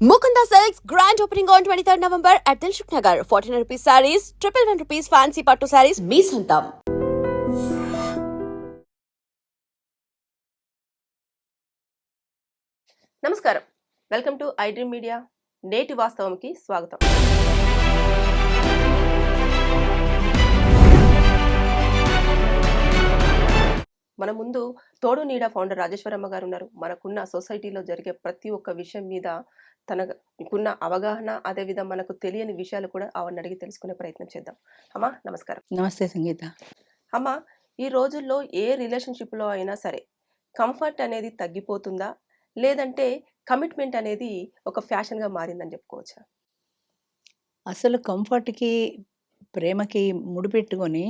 Mukunda Silks grand opening on 23rd November at Dilshuk Nagar. 1400 rupees sarees, triple one rupees fancy patto sarees, మీ సొంతం నమస్కారం welcome to I dream media నేటి వాస్తవంకి స్వాగతం మన ముందు తోడు నీడ ఫౌండర్ రాజేశ్వరమ్మ గారు ఉన్నారు మనకున్న సొసైటీలో జరిగే ప్రతి ఒక్క విషయం మీద తనకున్న అవగాహన అదేవిధంగా మనకు తెలియని విషయాలు కూడా ఆవిడని అడిగి తెలుసుకునే ప్రయత్నం చేద్దాం. అమ్మా నమస్కారం. నమస్తే సంగీత. అమ్మ ఈ రోజుల్లో ఏ రిలేషన్షిప్లో అయినా సరే కంఫర్ట్ అనేది తగ్గిపోతుందా? లేదంటే కమిట్మెంట్ అనేది ఒక ఫ్యాషన్గా మారిందని చెప్పుకోవచ్చా? అసలు కంఫర్ట్కి ప్రేమకి ముడిపెట్టుకొని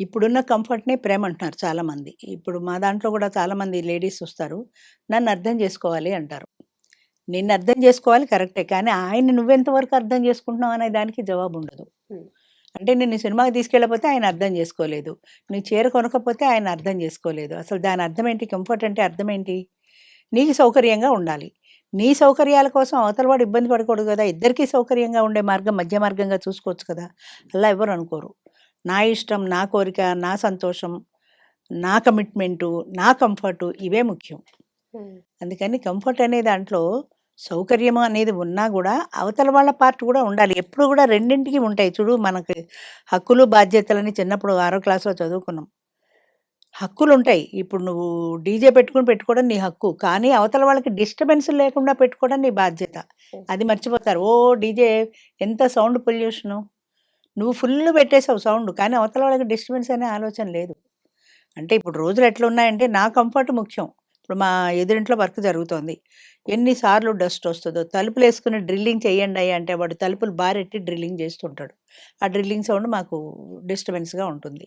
ఇప్పుడున్న కంఫర్ట్నే ప్రేమ అంటున్నారు చాలామంది. ఇప్పుడు మా దాంట్లో కూడా చాలామంది లేడీస్ వస్తారు. నన్ను అర్థం చేసుకోవాలి అంటారు. నిన్ను అర్థం చేసుకోవాలి కరెక్టే. కానీ ఆయన నువ్వెంతవరకు అర్థం చేసుకుంటున్నావు అనే దానికి జవాబు ఉండదు. అంటే నేను సినిమాకి తీసుకెళ్ళకపోతే ఆయన అర్థం చేసుకోలేదు. నీ చీర కొనకపోతే ఆయన అర్థం చేసుకోలేదు. అసలు దాని అర్థం ఏంటి కంఫర్ట్ అంటే అర్థం ఏంటి నీకు సౌకర్యంగా ఉండాలి. నీ సౌకర్యాల కోసం అవతల వాడు ఇబ్బంది పడకూడదు కదా. ఇద్దరికీ సౌకర్యంగా ఉండే మార్గం మధ్య మార్గంగా చూసుకోవచ్చు కదా. అలా ఎవరు అనుకోరు. నా ఇష్టం నా కోరిక నా సంతోషం నా కమిట్మెంటు నా కంఫర్టు ఇవే ముఖ్యం. అందుకని కంఫర్ట్ అనే దాంట్లో సౌకర్యం అనేది ఉన్నా కూడా అవతల వాళ్ళ పార్ట్ కూడా ఉండాలి. ఎప్పుడు కూడా రెండింటికి ఉంటాయి. చూడు మనకి హక్కులు బాధ్యతలని చిన్నప్పుడు ఆరో క్లాస్లో చదువుకున్నాం. హక్కులు ఉంటాయి ఇప్పుడు నువ్వు డీజే పెట్టుకుని పెట్టుకోవడం నీ హక్కు. కానీ అవతల వాళ్ళకి డిస్టర్బెన్స్ లేకుండా పెట్టుకోవడం నీ బాధ్యత. అది మర్చిపోతారు. ఓ డీజే ఎంత సౌండ్ పొల్యూషను. నువ్వు ఫుల్ పెట్టేసావు సౌండ్. కానీ అవతల వాళ్ళకి డిస్టర్బెన్స్ అనే ఆలోచన లేదు. అంటే ఇప్పుడు రోజులు ఎట్లా ఉన్నాయంటే నా కంఫర్ట్ ముఖ్యం. ఇప్పుడు మా ఎదురింట్లో వర్క్ జరుగుతోంది. ఎన్నిసార్లు డస్ట్ వస్తుందో తలుపులు వేసుకుని డ్రిల్లింగ్ చేయండి అయ్యా అంటే వాడు తలుపులు బారెట్టి డ్రిల్లింగ్ చేస్తుంటాడు. ఆ డ్రిల్లింగ్ సౌండ్ మాకు డిస్టర్బెన్స్గా ఉంటుంది.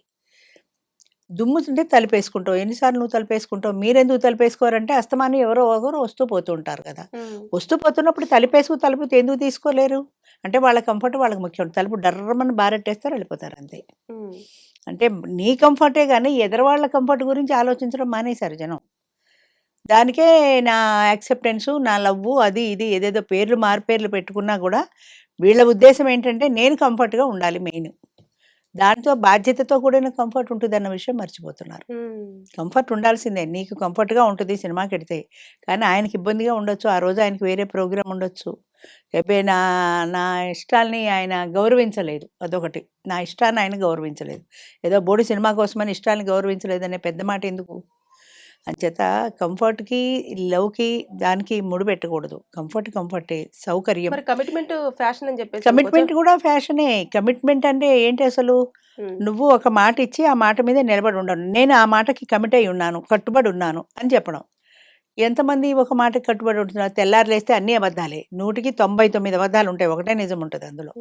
దుమ్ము ఉంటే తలుపేసుకుంటావు ఎన్నిసార్లు నువ్వు తలుపేసుకుంటావు? మీరెందుకు తలుపేసుకోరంటే అస్తమానం ఎవరో ఒకరు వస్తూ పోతూ ఉంటారు కదా వస్తూ పోతున్నప్పుడు తలుపేసుకు తలుపు ఎందుకు తీసుకోలేరు? అంటే వాళ్ళ కంఫర్ట్ వాళ్ళకి ముఖ్యం. తలుపు డర్రమని బారెట్టేస్తారు వెళ్ళిపోతారు అంతే. అంటే నీ కంఫర్టే కానీ ఎదరవాళ్ళ కంఫర్ట్ గురించి ఆలోచించడం మానేశారు జనం. దానికే నా యాక్సెప్టెన్సు నా లవ్వు అది ఇది ఏదేదో పేర్లు మారుపేర్లు పెట్టుకున్నా కూడా వీళ్ళ ఉద్దేశం ఏంటంటే నేను కంఫర్ట్గా ఉండాలి మెయిన్. దాంతో బాధ్యతతో కూడిన కంఫర్ట్ ఉంటుందన్న విషయం మర్చిపోతున్నారు. కంఫర్ట్ ఉండాల్సిందే. నీకు కంఫర్ట్గా ఉంటుంది సినిమాకి వెడితే కానీ ఆయనకి ఇబ్బందిగా ఉండొచ్చు. ఆ రోజు ఆయనకి వేరే ప్రోగ్రామ్ ఉండొచ్చు. లేకపోతే నా నా ఇష్టాల్ని ఆయన గౌరవించలేదు. అదొకటి. నా ఇష్టాన్ని ఆయన గౌరవించలేదు. ఏదో బోడి సినిమా కోసమని ఇష్టాన్ని గౌరవించలేదు అనే పెద్ద మాట ఎందుకు? అంచేత కంఫర్ట్కి లవ్కి దానికి ముడి పెట్టకూడదు. కంఫర్ట్ కంఫర్టే సౌకర్యం. కమిట్మెంట్ ఫ్యాషన్ అని చెప్పేసి కమిట్మెంట్ కూడా ఫ్యాషనే. కమిట్మెంట్ అంటే ఏంటి అసలు? నువ్వు ఒక మాట ఇచ్చి ఆ మాట మీద నిలబడి ఉండను నేను ఆ మాటకి కమిట్ అయి ఉన్నాను కట్టుబడి ఉన్నాను అని చెప్పడం. ఎంతమంది ఒక మాటకి కట్టుబడి ఉంటున్నారు? తెల్లారు లేస్తే అన్ని అబద్ధాలే. నూటికి తొంభై తొమ్మిది అబద్ధాలు ఉంటాయి. ఒకటే నిజం ఉంటుంది అందులో.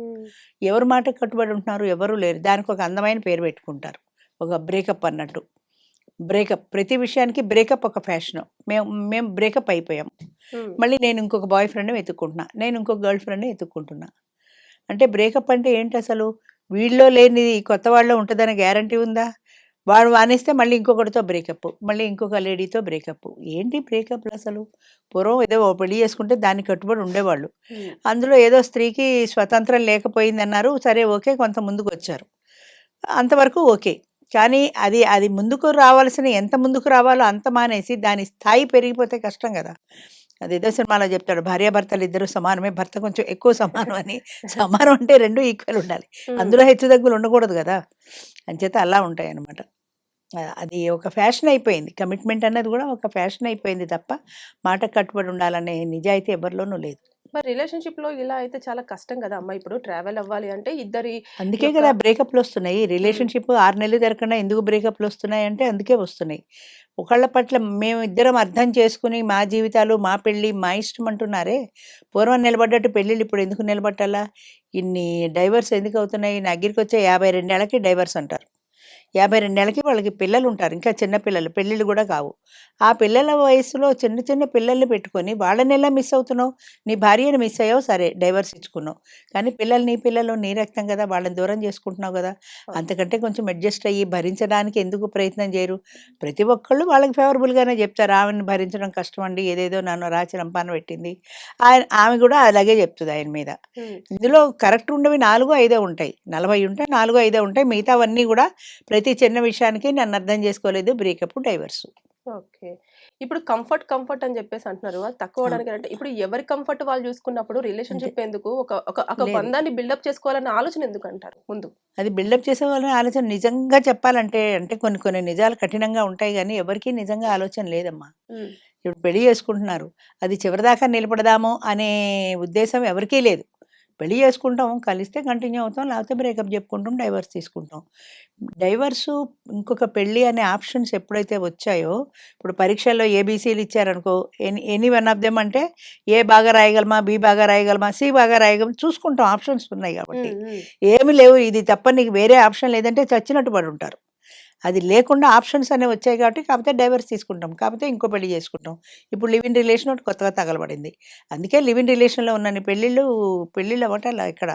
ఎవరు మాటకి కట్టుబడి ఉంటున్నారు? ఎవరు లేరు. దానికి ఒక అందమైన పేరు పెట్టుకుంటారు. ఒక బ్రేకప్ అన్నట్టు. బ్రేకప్. ప్రతి విషయానికి బ్రేకప్ ఒక ఫ్యాషన్. మేము మేము బ్రేకప్ అయిపోయాం. మళ్ళీ నేను ఇంకొక బాయ్ ఫ్రెండ్ని వెతుక్కుంటున్నా. నేను ఇంకొక గర్ల్ ఫ్రెండ్ని వెతుక్కుంటున్నా. అంటే బ్రేకప్ అంటే ఏంటి అసలు? వీళ్ళలో లేనిది కొత్త వాళ్ళలో ఉంటుందనే గ్యారంటీ ఉందా? వాడు వానేస్తే మళ్ళీ ఇంకొకటితో బ్రేకప్ మళ్ళీ ఇంకొక లేడీతో బ్రేకప్. ఏంటి బ్రేకప్లు అసలు? పూర్వం ఏదో ఓ పెళ్ళి చేసుకుంటే దానికి కట్టుబడి ఉండేవాళ్ళు. అందులో ఏదో స్త్రీకి స్వతంత్రం లేకపోయింది అన్నారు సరే ఓకే కొంత ముందుకు వచ్చారు అంతవరకు ఓకే. కానీ అది అది ముందుకు రావాల్సిన ఎంత ముందుకు రావాలో అంత మానేసి దాని స్థాయి పెరిగిపోతే కష్టం కదా. అది ఏదో సినిమాలో చెప్తాడు భార్యాభర్తలు ఇద్దరు సమానమే భర్త కొంచెం ఎక్కువ సమానం అని. సమానం అంటే రెండు ఈక్వల్ ఉండాలి. అందులో హెచ్చు తగ్గులు ఉండకూడదు కదా. అంచేత అలా ఉంటాయి అన్నమాట ఆ, అది ఒక ఫ్యాషన్ అయిపోయింది. కమిట్మెంట్ అన్నది కూడా ఒక ఫ్యాషన్ అయిపోయింది తప్ప మాట కట్టుబడి ఉండాలనే నిజాయితీ ఎవరిలోనూ లేదు. మరి రిలేషన్షిప్లో ఇలా అయితే చాలా కష్టం కదా అమ్మ. ఇప్పుడు ట్రావెల్ అవ్వాలి అంటే ఇద్దరి అందుకే కదా బ్రేకప్లు వస్తున్నాయి రిలేషన్షిప్ ఆరు నెలలు తిరగకుండా ఎందుకు బ్రేకప్లు వస్తున్నాయి అంటే అందుకే వస్తున్నాయి. ఒకళ్ళ పట్ల మేము ఇద్దరం అర్థం చేసుకుని మా జీవితాలు మా పెళ్ళి మా ఇష్టం అంటున్నారే. పూర్వం నిలబడ్డట్టు పెళ్ళిళ్ళు ఇప్పుడు ఎందుకు నిలబట్టాలా? ఇన్ని డైవర్స్ ఎందుకు అవుతున్నాయి? నా దగ్గరికి వచ్చే యాభై రెండేళ్ళకి డైవర్స్ అంటారు. యాభై రెండేళ్ళకి వాళ్ళకి పిల్లలు ఉంటారు ఇంకా చిన్న పిల్లలు పెళ్ళిళ్ళు కూడా కావు. ఆ పిల్లల వయసులో చిన్న చిన్న పిల్లల్ని పెట్టుకొని వాళ్ళని ఎలా మిస్ అవుతున్నావు? నీ భార్యను మిస్ అయ్యావు? సరే డైవర్స్ ఇచ్చుకున్నావు. కానీ పిల్లలు నీ పిల్లలు నీ రక్తం కదా వాళ్ళని దూరం చేసుకుంటున్నావు కదా. అంతకంటే కొంచెం అడ్జస్ట్ అయ్యి భరించడానికి ఎందుకు ప్రయత్నం చేయరు? ప్రతి ఒక్కళ్ళు వాళ్ళకి ఫేవరబుల్గానే చెప్తారు. ఆమెను భరించడం కష్టం అండి ఏదేదో నన్ను రాచి రంపాన పెట్టింది. ఆయన ఆమె కూడా అలాగే చెప్తుంది ఆయన మీద. ఇందులో కరెక్ట్ ఉండవి నాలుగు ఐదే ఉంటాయి. నలభై ఉంటాయి నాలుగు ఐదే ఉంటాయి. మిగతావన్నీ కూడా ప్రతి చిన్న విషయానికి నన్ను అర్థం చేసుకోలేదు బ్రేకప్ డైవర్స్ ఓకే. ఇప్పుడు కంఫర్ట్ కంఫర్ట్ అని చెప్పేసి అంటున్నారు. అది తక్కువ అవడానికి అంటే ఇప్పుడు ఎవరి కంఫర్ట్ వాళ్ళు చూసుకున్నప్పుడు రిలేషన్షిప్ ఎందుకు? ఒక ఒక. బంధాన్ని బిల్డప్ చేసుకోవాలన్న ఆలోచన ఎందుకు అంటారు? ముందు. అది బిల్డప్ చేసే వాళ్ళని ఆలోచన నిజంగా చెప్పాలంటే అంటే కొన్ని కొన్ని నిజాలు కఠినంగా ఉంటాయి కానీ ఎవరికీ నిజంగా ఆలోచన లేదమ్మా. ఇప్పుడు పెళ్ళి చేసుకుంటున్నారు. అది చివరిదాకా నిలబడదాము అనే ఉద్దేశం ఎవరికీ లేదు. పెళ్ళి చేసుకుంటాం కలిస్తే కంటిన్యూ అవుతాం లేకపోతే బ్రేకప్ చెప్పుకుంటాం డైవర్స్ తీసుకుంటాం. డైవర్సు ఇంకొక పెళ్ళి అనే ఆప్షన్స్ ఎప్పుడైతే వచ్చాయో ఇప్పుడు పరీక్షల్లో ఏబీసీలు ఇచ్చారనుకో any any one of them అంటే ఏ బాగా రాయగలమా బి బాగా రాయగలమా సి బాగా రాయగలమా చూసుకుంటాం. ఆప్షన్స్ ఉన్నాయి కాబట్టి. ఏమి లేవు. ఇది తప్ప నీకు వేరే ఆప్షన్ లేదంటే చచ్చినట్టు పడి ఉంటారు. అది లేకుండా ఆప్షన్స్ అనేవి వచ్చాయి కాబట్టి కాకపోతే డైవర్స్ తీసుకుంటాం. కాకపోతే ఇంకో పెళ్ళి చేసుకుంటాం. ఇప్పుడు లివ్ ఇన్ రిలేషన్ ఒకటి కొత్తగా తగలబడింది. అందుకే లివ్ ఇన్ రిలేషన్లో ఉన్న పెళ్ళిళ్ళు పెళ్ళిళ్ళు అవ్వటాల ఇక్కడ.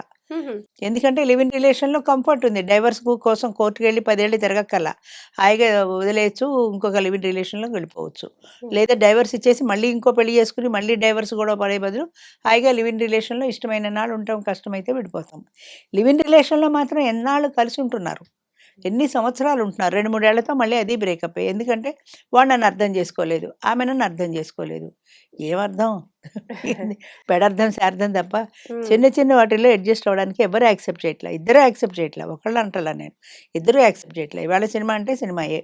ఎందుకంటే లివ్ ఇన్ రిలేషన్లో కంఫర్ట్ ఉంది. డైవర్స్ కోసం కోర్టుకు వెళ్ళి పదేళ్ళు తిరగక్కల్లా హాయిగా వదిలేయచ్చు ఇంకొక లివ్ ఇన్ రిలేషన్లోకి వెళ్ళిపోవచ్చు లేదా డైవర్స్ ఇచ్చేసి మళ్ళీ ఇంకో పెళ్ళి చేసుకుని మళ్ళీ డైవర్స్ కూడా పడే బదులు హాయిగా లివ్ ఇన్ రిలేషన్లో ఇష్టమైన నాళ్ళు ఉంటాం కష్టమైతే విడిపోతాం. లివ్ ఇన్ రిలేషన్లో మాత్రం ఎన్నాళ్ళు కలిసి ఉంటున్నారు? ఎన్ని సంవత్సరాలు ఉంటున్నారు రెండు మూడేళ్ళతో మళ్ళీ అది బ్రేకప్ ఎందుకంటే వాడు నన్ను అర్థం చేసుకోలేదు. ఆమె నన్ను అర్థం చేసుకోలేదు. ఏమర్థం? పెడర్థం శార్థం తప్ప చిన్న చిన్న వాటిల్లో అడ్జస్ట్ అవ్వడానికి ఎవరు యాక్సెప్ట్ చేయట్లే. ఇద్దరు యాక్సెప్ట్ చేయట్లే. ఒకళ్ళు అంటలా నేను. ఇద్దరు యాక్సెప్ట్ చేయట్లే. ఇవాళ సినిమా అంటే సినిమాయే.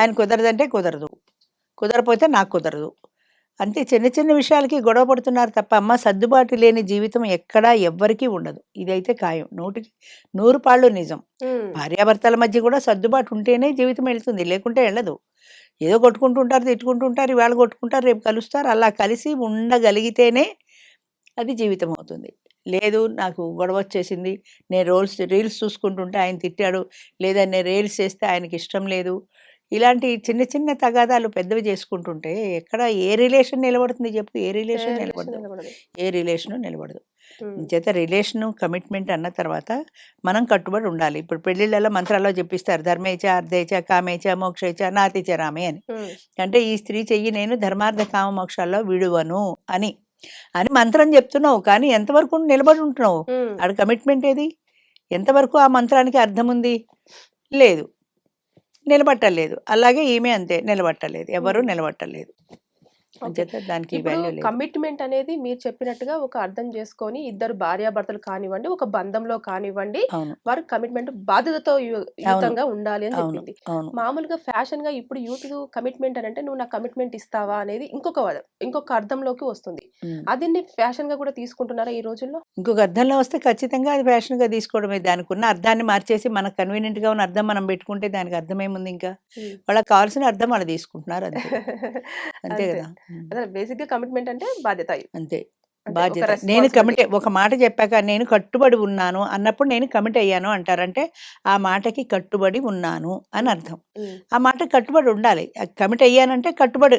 ఆయన కుదరదంటే కుదరదు. కుదరపోతే నాకు కుదరదు. అంతే చిన్న చిన్న విషయాలకి గొడవ పడుతున్నారు తప్ప అమ్మ సర్దుబాటు లేని జీవితం ఎక్కడా ఎవ్వరికీ ఉండదు. ఇదైతే ఖాయం. నూటికి నూరు పాళ్ళు నిజం. భార్యాభర్తల మధ్య కూడా సర్దుబాటు ఉంటేనే జీవితం వెళ్తుంది. లేకుంటే వెళ్ళదు. ఏదో కొట్టుకుంటుంటారు తిట్టుకుంటుంటారు ఇవాళ కొట్టుకుంటారు రేపు కలుస్తారు. అలా కలిసి ఉండగలిగితేనే అది జీవితం అవుతుంది. లేదు నాకు గొడవ వచ్చేసింది. నేను రోల్స్ రీల్స్ చూసుకుంటుంటే ఆయన తిట్టాడు. లేదా నేను రీల్స్ చేస్తే ఆయనకి ఇష్టం లేదు. ఇలాంటి చిన్న చిన్న తగాదాలు పెద్దవి చేసుకుంటుంటే ఎక్కడ ఏ రిలేషన్ నిలబడుతుంది చెప్పు? ఏ రిలేషన్ నిలబడదు. ఏ రిలేషను నిలబడదు. చేత రిలేషను కమిట్మెంట్ అన్న తర్వాత మనం కట్టుబడి ఉండాలి. ఇప్పుడు పెళ్ళిళ్ళలో మంత్రాల్లో చెప్పిస్తారు ధర్మేచ అర్ధేచ కామేచ మోక్షేచ నాతిచ రామే అని అంటే ఈ స్త్రీ చెయ్యి నేను ధర్మార్థ కామ మోక్షాల్లో విడువను అని. అని మంత్రం చెప్తున్నావు కానీ ఎంతవరకు నిలబడి ఉంటున్నావు? ఆడ కమిట్మెంట్ ఏది? ఎంతవరకు ఆ మంత్రానికి అర్థం ఉంది లేదు. నిలబట్టలేదు. అలాగే ఈమె అంతే నిలబట్టలేదు. ఎవరు. నిలబట్టలేదు. దానికి కమిట్మెంట్ అనేది మీరు చెప్పినట్టుగా ఒక అర్థం చేసుకొని ఇద్దరు భార్యాభర్తలు కానివ్వండి ఒక బంధంలో కానివ్వండి వారు కమిట్మెంట్ బాధ్యతతో యు- యుతంగా ఉండాలి అని చెప్పింది. మామూలుగా ఫ్యాషన్గా ఇప్పుడు యూత్ కమిట్మెంట్ అని అంటే నువ్వు నాకు కమిట్మెంట్ ఇస్తావా? అనేది ఇంకొక ఇంకొక అర్థంలోకి వస్తుంది. అది ఫ్యాషన్గా కూడా తీసుకుంటున్నారా ఈ రోజుల్లో? ఇంకొక అర్థంలో వస్తే ఖచ్చితంగా అది ఫ్యాషన్గా తీసుకోవడమే. దానికి ఉన్న అర్థాన్ని మార్చేసి మనకు కన్వీనియంట్గా ఉన్న అర్థం మనం పెట్టుకుంటే దానికి అర్థం ఏముంది ఇంకా వాళ్ళకి కావాల్సిన అర్థం వాళ్ళు తీసుకుంటున్నారు అంతే. అంతే. కదా? ఉమ్. అదే బేసిక్గా కమిట్మెంట్ అంటే బాధ్యత అంతే. బాధ్యత. నేను. కమిట్ ఒక మాట చెప్పాక నేను కట్టుబడి ఉన్నాను అన్నప్పుడు నేను కమిట్ అయ్యాను అంటారంటే ఆ మాటకి కట్టుబడి ఉన్నాను అని అర్థం. ఆ మాట కట్టుబడి ఉండాలి. కమిట్ అయ్యానంటే కట్టుబడి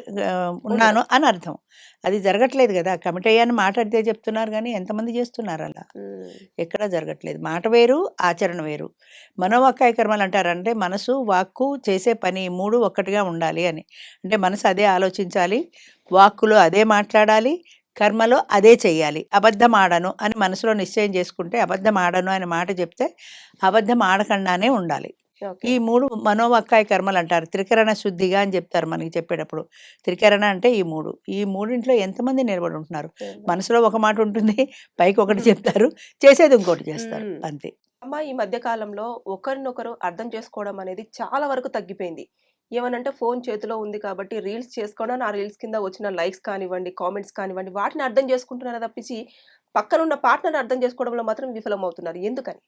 ఉన్నాను అని అర్థం. అది జరగట్లేదు కదా. కమిట్ అయ్యాను మాట్లాడితే చెప్తున్నారు కానీ ఎంతమంది చేస్తున్నారు అలా? ఎక్కడా జరగట్లేదు. మాట వేరు ఆచరణ వేరు. మనోవాక్కాయ కర్మలు అంటారంటే మనసు వాక్కు చేసే పని మూడు ఒక్కటిగా ఉండాలి అని. అంటే మనసు అదే ఆలోచించాలి వాక్కులో అదే మాట్లాడాలి కర్మలో అదే చెయ్యాలి. అబద్ధం ఆడను అని మనసులో నిశ్చయం చేసుకుంటే అబద్ధం ఆడను అనే మాట చెప్తే అబద్ధం ఆడకుండానే ఉండాలి. ఈ మూడు మనోవాక్కాయ కర్మలు అంటారు. త్రికరణ శుద్ధిగా అని చెప్తారు మనకి చెప్పేటప్పుడు. త్రికరణ అంటే ఈ మూడు. ఈ మూడింట్లో ఎంతమంది నిలబడి ఉంటున్నారు? మనసులో ఒక మాట ఉంటుంది పైకి ఒకటి చెప్తారు చేసేది ఇంకోటి చేస్తారు. అంతే. అమ్మ ఈ మధ్య కాలంలో ఒకరినొకరు అర్థం చేసుకోవడం అనేది చాలా వరకు తగ్గిపోయింది. ఏమనంటే ఫోన్ చేతిలో ఉంది కాబట్టి రీల్స్ చేసుకోవడం ఆ రీల్స్ కింద వచ్చిన లైక్స్ కానివ్వండి కామెంట్స్ కానివ్వండి వాటిని అర్థం చేసుకుంటున్నారు తప్పించి పక్కనున్న పార్ట్నర్ అర్థం చేసుకోవడంలో మాత్రం విఫలమవుతున్నారు. ఎందుకని?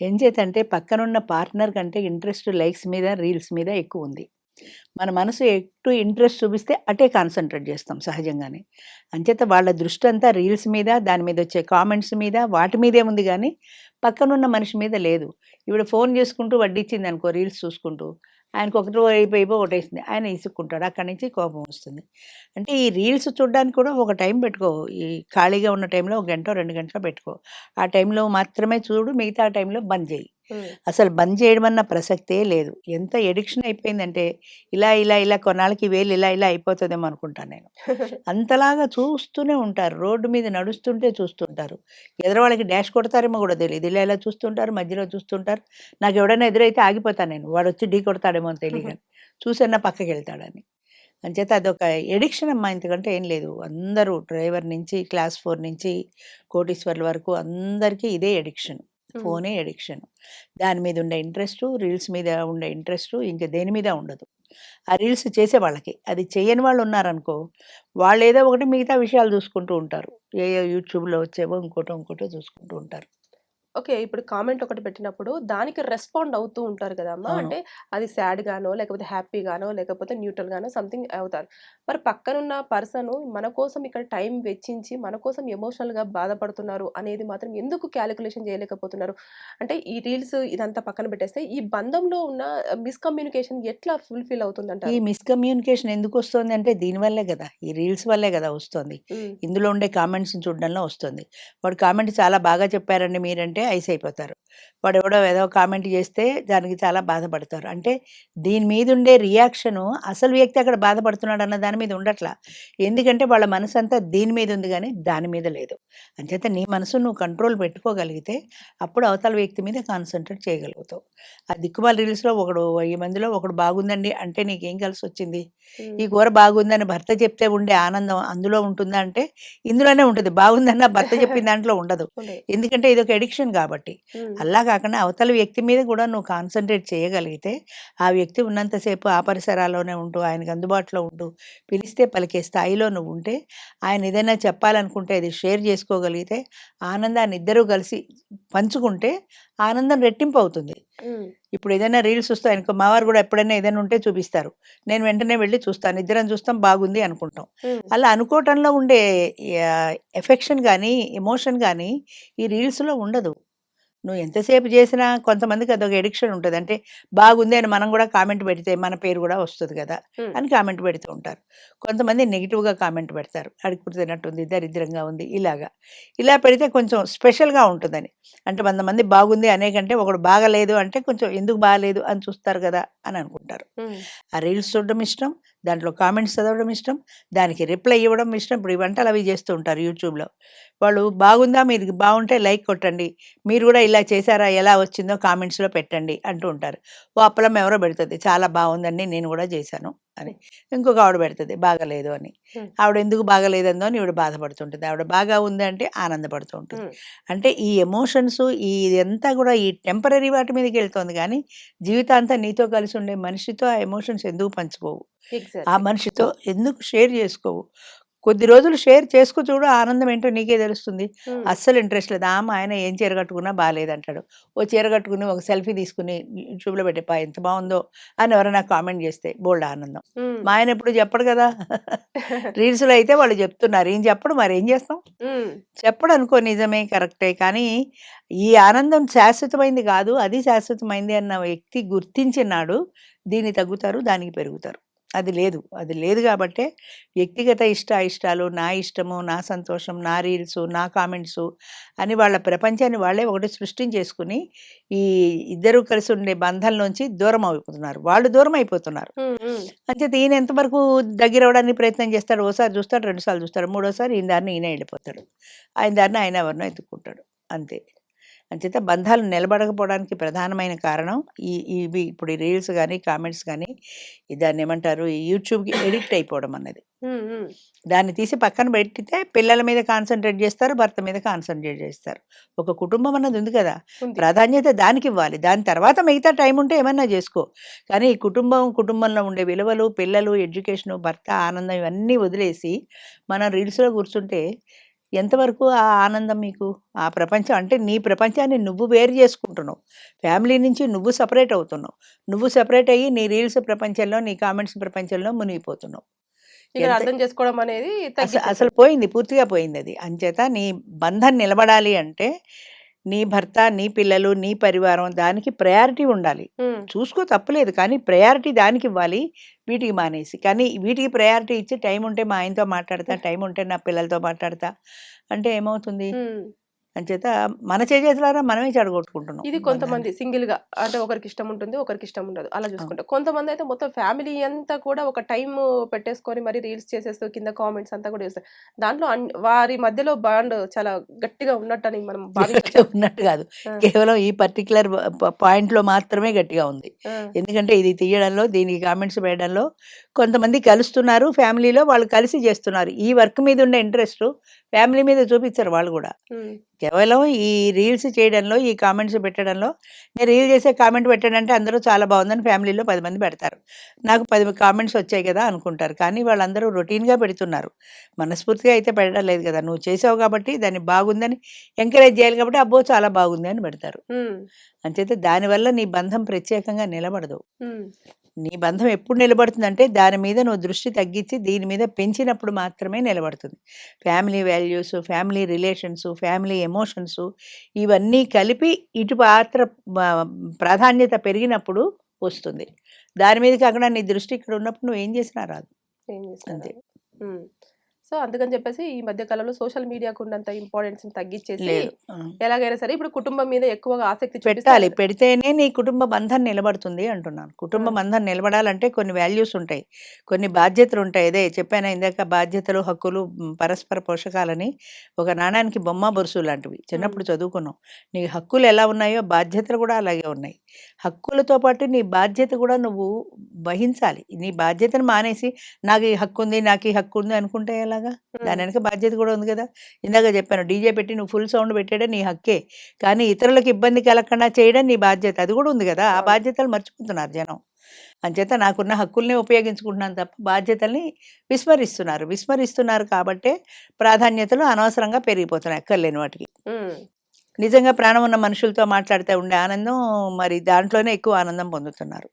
ఏం చేతంటే పక్కనున్న పార్ట్నర్ కంటే ఇంట్రెస్ట్ లైక్స్ మీద రీల్స్ మీద ఎక్కువ ఉంది. మన మనసు ఎటు ఇంట్రెస్ట్ చూపిస్తే అటే కాన్సన్ట్రేట్ చేస్తాం సహజంగానే. అంచేత వాళ్ళ దృష్టి అంతా రీల్స్ మీద దాని మీద వచ్చే కామెంట్స్ మీద వాటి మీదే ఉంది కానీ పక్కనున్న మనిషి మీద లేదు. ఈవిడ ఫోన్ చేసుకుంటూ వడ్డిచ్చింది అనుకో రీల్స్ చూసుకుంటూ ఆయనకు ఒకటి అయిపోయిపో ఒకటేసింది ఆయన ఇసుక్కుంటాడు. అక్కడి నుంచి కోపం వస్తుంది. అంటే ఈ రీల్స్ చూడడానికి కూడా ఒక టైం పెట్టుకో. ఈ ఖాళీగా ఉన్న టైంలో ఒక గంట రెండు గంటలు పెట్టుకో. ఆ టైంలో మాత్రమే చూడు మిగతా టైంలో బంద్ చేయి. అసలు బంద్ చేయడం అన్న ప్రసక్తే లేదు. ఎంత ఎడిక్షన్ అయిపోయిందంటే ఇలా ఇలా ఇలా కొన్నాళ్ళకి వేలు ఇలా ఇలా అయిపోతుందేమో అనుకుంటాను నేను. అంతలాగా చూస్తూనే ఉంటారు. రోడ్డు మీద నడుస్తుంటే చూస్తుంటారు. ఎదురు వాళ్ళకి డాష్ కొడతారేమో కూడా తెలియదు ఇలా ఇలా చూస్తుంటారు మధ్యలో చూస్తుంటారు. నాకు ఎవడైనా ఎదురైతే ఆగిపోతాను నేను. వాడు వచ్చి ఢీ కొడతాడేమో అని తెలియదు చూసన్నా పక్కకి వెళ్తాడని. అంచేత అదొక ఎడిక్షన్ అమ్మా. ఇంతకంటే ఏం లేదు. అందరూ డ్రైవర్ నుంచి క్లాస్ ఫోర్ నుంచి కోటీశ్వర్ల వరకు అందరికీ ఇదే ఎడిక్షన్. ఫోనే ఎడిక్షన్ దాని మీద ఉండే ఇంట్రెస్ట్ రీల్స్ మీద ఉండే ఇంట్రెస్ట్ ఇంకా దేని మీద ఉండదు. ఆ రీల్స్ చేసే వాళ్ళకి. అది చేయని వాళ్ళు ఉన్నారనుకో వాళ్ళు ఏదో ఒకటి మిగతా విషయాలు చూసుకుంటూ ఉంటారు. ఏ ఏ యూట్యూబ్లో వచ్చేవో ఇంకోటో ఇంకోటో చూసుకుంటూ ఉంటారు. ఓకే. ఇప్పుడు కామెంట్ ఒకటి పెట్టినప్పుడు దానికి రెస్పాండ్ అవుతూ ఉంటారు కదా అమ్మా. అవును. అంటే అది సాడ్ గానో లేకపోతే హ్యాపీ గానో లేకపోతే న్యూట్రల్ గానో సంథింగ్ అవుతారు. మరి పక్కనున్న పర్సన్ మన కోసం ఇక్కడ టైం వెచ్చించి మన కోసం ఎమోషనల్గా బాధపడుతున్నారు అనేది మాత్రం ఎందుకు క్యాలిక్యులేషన్ చేయలేకపోతున్నారు? అంటే ఈ రీల్స్ ఇదంతా పక్కన పెట్టేస్తే ఈ బంధంలో ఉన్న మిస్కమ్యూనికేషన్ ఎట్లా ఫుల్ఫిల్ అవుతుంది ఈ మిస్కమ్యూనికేషన్ ఎందుకు వస్తుంది అంటే దీనివల్లే కదా. ఈ రీల్స్ వల్లే కదా వస్తుంది. ఇందులో ఉండే కామెంట్స్ చూడడంలో వస్తుంది. వాడు కామెంట్ చాలా బాగా చెప్పారండి మీరంటే ఐస్ అయిపోతారు వాడు ఎవడో ఏదో కామెంట్ చేస్తే దానికి చాలా బాధపడతారు. అంటే దీని మీద ఉండే రియాక్షను అసలు వ్యక్తి అక్కడ బాధపడుతున్నాడు అన్న దాని మీద ఉండట్లా. ఎందుకంటే వాళ్ళ మనసు అంతా దీని మీద ఉంది కానీ దాని మీద లేదు. అంచేత నీ మనసు నువ్వు కంట్రోల్ పెట్టుకోగలిగితే అప్పుడు అవతల వ్యక్తి మీద కాన్సన్ట్రేట్ చేయగలుగుతావు. ఆ దిక్కుమాల రీల్స్లో ఒకడు వెయ్యి మందిలో ఒకడు బాగుందండి అంటే నీకేం కలిసి వచ్చింది ఈ కూర బాగుందని భర్త చెప్తే ఉండే ఆనందం అందులో ఉంటుందా అంటే ఇందులోనే ఉంటుంది. బాగుందన్న భర్త చెప్పిన దాంట్లో ఉండదు. ఎందుకంటే ఇది ఒక ఎడిక్షన్ కాబట్టి. అలా కాకుండా అవతల వ్యక్తి మీద కూడా నువ్వు కాన్సన్ట్రేట్ చేయగలిగితే ఆ వ్యక్తి ఉన్నంతసేపు ఆ పరిసరాల్లోనే ఉంటూ ఆయనకు అందుబాటులో ఉంటూ పిలిస్తే పలికే స్థాయిలో నువ్వు ఉంటే ఆయన ఏదైనా చెప్పాలనుకుంటే అది షేర్ చేసుకోగలిగితే ఆనందాన్ని ఇద్దరూ కలిసి పంచుకుంటే ఆనందం రెట్టింపు అవుతుంది. ఇప్పుడు ఏదైనా రీల్స్ వస్తాయి అనుకో మా వారు కూడా ఎప్పుడైనా ఏదైనా ఉంటే చూపిస్తారు. నేను వెంటనే వెళ్ళి చూస్తాను ఇద్దరం చూస్తాం బాగుంది అనుకుంటాం. అలా అనుకోవటంలో ఉండే ఎఫెక్షన్ కానీ ఎమోషన్ కానీ ఈ రీల్స్లో ఉండదు. నువ్వు ఎంతసేపు చేసినా కొంతమందికి అదొక ఎడిక్షన్ ఉంటుంది. అంటే బాగుంది అని మనం కూడా కామెంట్ పెడితే మన పేరు కూడా వస్తుంది కదా. అని కామెంట్ పెడుతూ ఉంటారు. కొంతమంది నెగిటివ్గా కామెంట్ పెడతారు. అడుగు తిన్నట్టుంది దరిద్రంగా ఉంది ఇలాగా. ఇలా పెడితే కొంచెం స్పెషల్గా ఉంటుందని. అంటే కొంతమంది బాగుంది అనే కంటే ఒకడు బాగలేదు అంటే కొంచెం ఎందుకు బాగలేదు అని చూస్తారు కదా అని అనుకుంటారు. ఆ రీల్స్ చూడడం ఇష్టం దాంట్లో కామెంట్స్ చదవడం ఇష్టం దానికి రిప్లై ఇవ్వడం ఇష్టం. ఇప్పుడు ఈ వంటలు అవి చేస్తూ ఉంటారు యూట్యూబ్లో. వాళ్ళు బాగుందా? మీరు బాగుంటే లైక్ కొట్టండి. మీరు కూడా ఇలా చేశారా? ఎలా వచ్చిందో కామెంట్స్లో పెట్టండి అంటూ ఉంటారు. ఓ అప్పలం ఎవరో పెడుతుంది. చాలా బాగుందండి నేను కూడా చేశాను అని. ఇంకొక ఆవిడ పెడుతుంది బాగలేదు అని. ఆవిడ ఎందుకు బాగలేదందో అని ఈవిడ బాధపడుతుంటుంది. ఆవిడ బాగా ఉంది అంటే ఆనందపడుతూ ఉంటుంది అంటే ఈ ఎమోషన్స్ ఈ ఇదంతా కూడా ఈ టెంపరీ వాటి మీదకి వెళ్తుంది కానీ జీవితాంతం నీతో కలిసి ఉండే మనిషితో ఆ ఎమోషన్స్ ఎందుకు పంచుకోవు? ఆ. మనిషితో ఎందుకు షేర్ చేసుకోవు? కొద్ది రోజులు షేర్ చేసుకో చూడు ఆనందం ఏంటో నీకే తెలుస్తుంది. అస్సలు ఇంట్రెస్ట్ లేదు. ఆమె ఆయన ఏం చీర కట్టుకున్నా బాగాలేదంటాడు ఓ చీర కట్టుకుని ఒక సెల్ఫీ తీసుకుని యూట్యూబ్లో పెట్టేపా ఎంత బాగుందో అని ఎవరైనా కామెంట్ చేస్తే బోల్డ్ ఆనందం. మా ఆయన ఎప్పుడు చెప్పడు కదా. రీల్స్లో అయితే వాళ్ళు చెప్తున్నారు. ఏం చెప్పడు మరి? ఏం చేస్తాం? చెప్పడు అనుకో నిజమే కరెక్టే. కానీ ఈ ఆనందం శాశ్వతమైంది కాదు అది శాశ్వతమైంది అన్న వ్యక్తి గుర్తించినాడు దీన్ని తగ్గుతారు దానికి పెరుగుతారు. అది లేదు. అది లేదు కాబట్టే వ్యక్తిగత ఇష్ట ఇష్టాలు నా ఇష్టము నా సంతోషం నా రీల్స్ నా కామెంట్స్ అని వాళ్ళ ప్రపంచాన్ని వాళ్ళే ఒకటి సృష్టించేసుకుని ఈ ఇద్దరు కలిసి ఉండే బంధంలోంచి దూరం అయిపోతున్నారు. వాళ్ళు దూరం అయిపోతున్నారు. అంచేత ఈయన ఎంతవరకు దగ్గర అవడానికి ప్రయత్నం చేస్తాడు ఓసారి చూస్తాడు రెండుసార్లు చూస్తాడు మూడోసారి ఈయన దారిని ఈయన వెళ్ళిపోతాడు. ఆయన దారిని ఆయన ఎవరినో ఎత్తుక్కుంటాడు. అంతే. అంచేత బంధాలు నిలబడకపోవడానికి ప్రధానమైన కారణం ఈ ఇవి ఇప్పుడు ఈ రీల్స్ కానీ కామెంట్స్ కానీ దాన్ని ఏమంటారు ఈ యూట్యూబ్కి ఎడిక్ట్ అయిపోవడం అన్నది. దాన్ని తీసి పక్కన పెట్టితే పిల్లల మీద కాన్సన్ట్రేట్ చేస్తారు భర్త మీద కాన్సన్ట్రేట్ చేస్తారు. ఒక కుటుంబం అన్నది ఉంది కదా. ప్రాధాన్యత దానికి ఇవ్వాలి. దాని తర్వాత మిగతా టైం ఉంటే ఏమన్నా చేసుకో. కానీ ఈ కుటుంబం కుటుంబంలో ఉండే విలువలు పిల్లలు ఎడ్యుకేషను భర్త ఆనందం ఇవన్నీ వదిలేసి మనం రీల్స్లో కూర్చుంటే ఎంతవరకు ఆ ఆనందం మీకు? ఆ ప్రపంచం అంటే నీ ప్రపంచాన్ని నువ్వు వేరు చేసుకుంటున్నావు. ఫ్యామిలీ నుంచి నువ్వు సపరేట్ అవుతున్నావు. నువ్వు సపరేట్ అయ్యి నీ రీల్స్ ప్రపంచంలో నీ కామెంట్స్ ప్రపంచంలో మునిగిపోతున్నావు. అర్థం చేసుకోవడం అనేది అసలు పోయింది పూర్తిగా పోయింది అది. అంచేత నీ బంధం నిలబడాలి అంటే నీ భర్త నీ పిల్లలు నీ పరివారం దానికి ప్రయారిటీ ఉండాలి. చూసుకో తప్పలేదు కానీ ప్రయారిటీ దానికి ఇవ్వాలి. వీటికి మానేసి. కానీ వీటికి ప్రయారిటీ ఇచ్చి టైం ఉంటే మా ఆయనతో మాట్లాడతా టైం ఉంటే నా పిల్లలతో మాట్లాడతా. అంటే ఏమవుతుంది. అంచేత మన చేసేట్లారా మనమే చెడగొట్టుకుంటున్నాం ఇది కొంతమంది సింగిల్గా అంటే ఒకరికి ఇష్టం ఉంటుంది ఒకరికి ఇష్టం ఉండదు. అలా చూసుకుంటే కొంతమంది అయితే మొత్తం ఫ్యామిలీ అంతా కూడా ఒక టైం పెట్టేసుకొని మరి రీల్స్ చేసేస్తూ కింద కామెంట్స్ అంతా కూడా చేస్తారు. దాంట్లో అన్- వారి మధ్యలో బాండ్ చాలా గట్టిగా ఉన్నట్టని మనం గట్టిగా భావించవచ్చు ఉన్నట్టు కాదు. కేవలం ఈ పర్టికులర్ పాయింట్లో మాత్రమే గట్టిగా ఉంది. ఎందుకంటే ఇది తీయడంలో దీనికి కామెంట్స్ వేయడంలో కొంతమంది కలుస్తున్నారు ఫ్యామిలీలో వాళ్ళు కలిసి చేస్తున్నారు. ఈ వర్క్ మీద ఉన్న ఇంట్రెస్ట్ ఫ్యామిలీ మీద చూపించారు వాళ్ళు కూడా. కేవలం ఈ రీల్స్ చేయడంలో ఈ కామెంట్స్ పెట్టడంలో నేను రీల్ చేసే కామెంట్ పెట్టానంటే అందరూ చాలా బాగుందని ఫ్యామిలీలో పది మంది పెడతారు. నాకు పది కామెంట్స్ వచ్చాయి కదా అనుకుంటారు. కానీ వాళ్ళందరూ రొటీన్గా పెడుతున్నారు. మనస్ఫూర్తిగా అయితే పెట్టడం లేదు కదా. నువ్వు చేసావు కాబట్టి దాన్ని బాగుందని ఎంకరేజ్ చేయాలి కాబట్టి అబ్బో చాలా బాగుంది అని పెడతారు. అంచేత దానివల్ల నీ బంధం ప్రత్యేకంగా నిలబడదు. నీ బంధం ఎప్పుడు నిలబడుతుందంటే దాని మీద నువ్వు దృష్టి తగ్గించి దీని మీద పెంచినప్పుడు మాత్రమే నిలబడుతుంది. Family values family relations family emotions ఇవన్నీ కలిపి ఇటు పాత్ర ప్రాధాన్యత పెరిగినప్పుడు వస్తుంది. దాని మీద కాకుండా నీ దృష్టి ఇక్కడ ఉన్నప్పుడు నువ్వు ఏం చేసినా రాదు. అంతే. సో అందుకని చెప్పేసి ఈ మధ్య కాలంలో సోషల్ మీడియాకు ఉన్నంత ఇంపార్టెన్స్ తగ్గించేసి. ఎలాగైనా సరే ఇప్పుడు కుటుంబం మీద ఎక్కువగా ఆసక్తి పెట్టాలి. పెడితేనే నీ కుటుంబ బంధం నిలబడుతుంది అంటున్నాను. కుటుంబ. బంధం నిలబడాలంటే కొన్ని వాల్యూస్ ఉంటాయి. కొన్ని బాధ్యతలు ఉంటాయి. అదే చెప్పాను ఇందాక బాధ్యతలు హక్కులు పరస్పర పోషకాలని ఒక నాణానికి బొమ్మ బొరుసు లాంటివి. చిన్నప్పుడు చదువుకున్నాం. నీ హక్కులు ఎలా ఉన్నాయో బాధ్యతలు కూడా అలాగే ఉన్నాయి. హక్కులతో పాటు నీ బాధ్యత కూడా నువ్వు వహించాలి. నీ బాధ్యతను మానేసి నాకు ఈ హక్కు ఉంది నాకు ఈ హక్కు ఉంది అనుకుంటే ఎలాగా ఉమ్, దాని వెనక బాధ్యత కూడా ఉంది కదా. ఇందాక చెప్పాను డీజే పెట్టి నువ్వు ఫుల్ సౌండ్ పెట్టడం నీ హక్కే. కానీ ఇతరులకు ఇబ్బంది కలగకుండా చేయడం నీ బాధ్యత. అది కూడా ఉంది కదా. ఆ. బాధ్యతలు మర్చిపోతున్నారు జనం. అంచేత నాకున్న హక్కుల్ని ఉపయోగించుకుంటున్నాను తప్ప బాధ్యతల్ని విస్మరిస్తున్నారు. విస్మరిస్తున్నారు కాబట్టే ప్రాధాన్యతలు అనవసరంగా పెరిగిపోతున్నాయి అక్కర్లేని వాటికి. నిజంగా ప్రాణం ఉన్న మనుషులతో మాట్లాడితే ఉండే ఆనందం మరి దాంట్లోనే ఎక్కువ ఆనందం పొందుతున్నారు.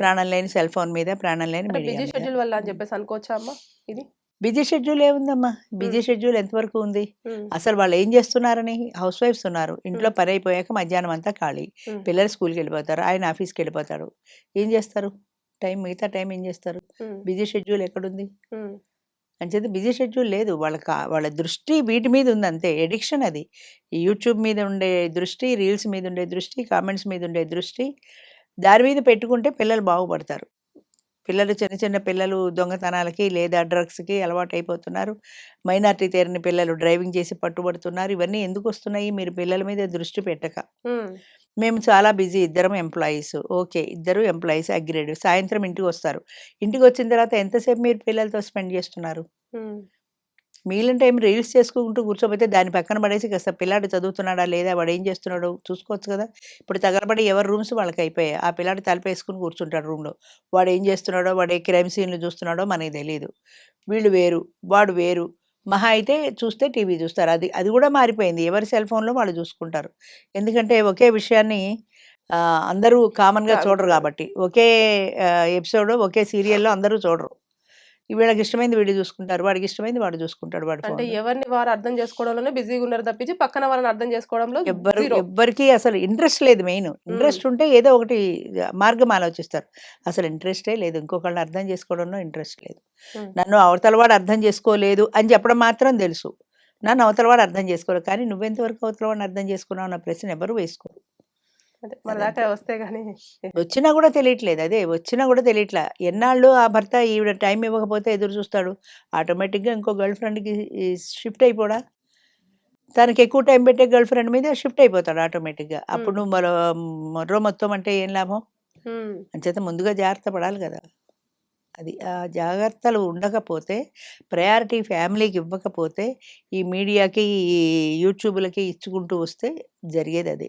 ప్రాణం లేని సెల్ ఫోన్ మీద ప్రాణం లేని. షెడ్యూల్ వల్ల అని చెప్పేసి అనుకోవచ్చా అమ్మా ఇది? బిజీ షెడ్యూల్ ఏముందమ్మా? బిజీ. షెడ్యూల్ ఎంతవరకు ఉంది? అసలు వాళ్ళు ఏం చేస్తున్నారని హౌస్ వైఫ్స్ ఉన్నారు. ఇంట్లో. పని అయిపోయాక మధ్యాహ్నం అంతా ఖాళీ. పిల్లలు స్కూల్కి వెళ్ళిపోతారు. ఆయన ఆఫీస్కి వెళ్ళిపోతాడు ఏం చేస్తారు? టైం మిగతా టైం ఏం చేస్తారు? బిజీ షెడ్యూల్ ఎక్కడుంది? అంచేత బిజీ షెడ్యూల్ లేదు. వాళ్ళకి ఆ- వాళ్ళ దృష్టి వీటి మీద ఉంది అంతే. ఎడిక్షన్ అది. ఈ యూట్యూబ్ మీద ఉండే దృష్టి రీల్స్ మీద ఉండే దృష్టి కామెంట్స్ మీద ఉండే దృష్టి దాని మీద పెట్టుకుంటే పిల్లలు బాగుపడతారు. పిల్లలు చిన్న చిన్న పిల్లలు దొంగతనాలకి లేదా డ్రగ్స్కి అలవాటు అయిపోతున్నారు మైనార్టీ తేరిన పిల్లలు డ్రైవింగ్ చేసి పట్టుబడుతున్నారు. ఇవన్నీ ఎందుకు వస్తున్నాయి మీరు పిల్లల మీద దృష్టి పెట్టక. మేము చాలా బిజీ ఇద్దరం ఎంప్లాయీస్. ఓకే ఇద్దరు ఎంప్లాయీస్ అగ్రేడ్. సాయంత్రం ఇంటికి వస్తారు ఇంటికి వచ్చిన తర్వాత ఎంతసేపు మీరు పిల్లలతో స్పెండ్ చేస్తున్నారు? మిగిలిన టైం రీల్స్ చేసుకుంటూ కూర్చోబోతే దాని పక్కన పడేసి కాస్త పిల్లాడు చదువుతున్నాడా లేదా వాడు ఏం చేస్తున్నాడో చూసుకోవచ్చు కదా. ఇప్పుడు తగలబడి ఎవరి రూమ్స్ వాళ్ళకి అయిపోయాయి. ఆ పిల్లాడు తలపేసుకుని కూర్చుంటాడు రూమ్లో. వాడు ఏం చేస్తున్నాడో వాడు ఏ క్రైమ్ సీన్లు చూస్తున్నాడో మనకి తెలియదు వీళ్ళు వేరు వాడు వేరు. మహా అయితే చూస్తే టీవీ చూస్తారు. అది అది కూడా మారిపోయింది. ఎవరి సెల్ ఫోన్లో వాళ్ళు చూసుకుంటారు. ఎందుకంటే ఒకే విషయాన్ని అందరూ కామన్గా. చూడరు కాబట్టి. ఒకే ఎపిసోడ్ ఒకే సీరియల్లో అందరూ చూడరు. వీళ్ళకి ఇష్టమైంది వీడు చూసుకుంటారు వాడికి ఇష్టమైంది వాడు చూసుకుంటాడు వాడు అంటే. ఎవరిని వారు అర్థం చేసుకోవడంలోనే బిజీగా ఉన్నారు తప్పించి పక్కన వాళ్ళని అర్థం చేసుకోవడంలో ఎవ్వరు. ఎవ్వరికి అసలు ఇంట్రెస్ట్ లేదు మెయిన్. ఇంట్రెస్ట్ ఉంటే ఏదో ఒకటి మార్గం ఆలోచిస్తారు. అసలు ఇంట్రెస్టే లేదు. ఇంకొకళ్ళని అర్థం చేసుకోవడంలో ఇంట్రెస్ట్ లేదు. నన్ను అవతలవాడు అర్థం చేసుకోలేదు అని చెప్పడం మాత్రం తెలుసు. నన్ను అవతలవాడు అర్థం చేసుకోలేదు. కానీ నువ్వెంతవరకు అవతలవాడిని అర్థం చేసుకున్నావు అన్న ప్రశ్న ఎవరు వేసుకోరు. మన దాకా వస్తే గానీ వచ్చినా కూడా తెలియట్లేదు. అదే వచ్చినా కూడా తెలియట్లే. ఎన్నాళ్ళు ఆ భర్త ఈవిడ టైం ఇవ్వకపోతే ఎదురు చూస్తాడు. ఆటోమేటిక్గా ఇంకో గర్ల్ ఫ్రెండ్కి షిఫ్ట్ అయిపోడా? తనకి ఎక్కువ టైం పెట్టే గర్ల్ ఫ్రెండ్ మీద షిఫ్ట్ అయిపోతాడు ఆటోమేటిక్గా. అప్పుడు నువ్వు మరో మరో మొత్తం అంటే ఏం లాభం? అంచేత ముందుగా జాగ్రత్త పడాలి కదా. అది ఆ జాగ్రత్తలు ఉండకపోతే ప్రయారిటీ ఫ్యామిలీకి ఇవ్వకపోతే ఈ మీడియాకి ఈ యూట్యూబ్లకి ఇచ్చుకుంటూ వస్తే జరిగేది అదే.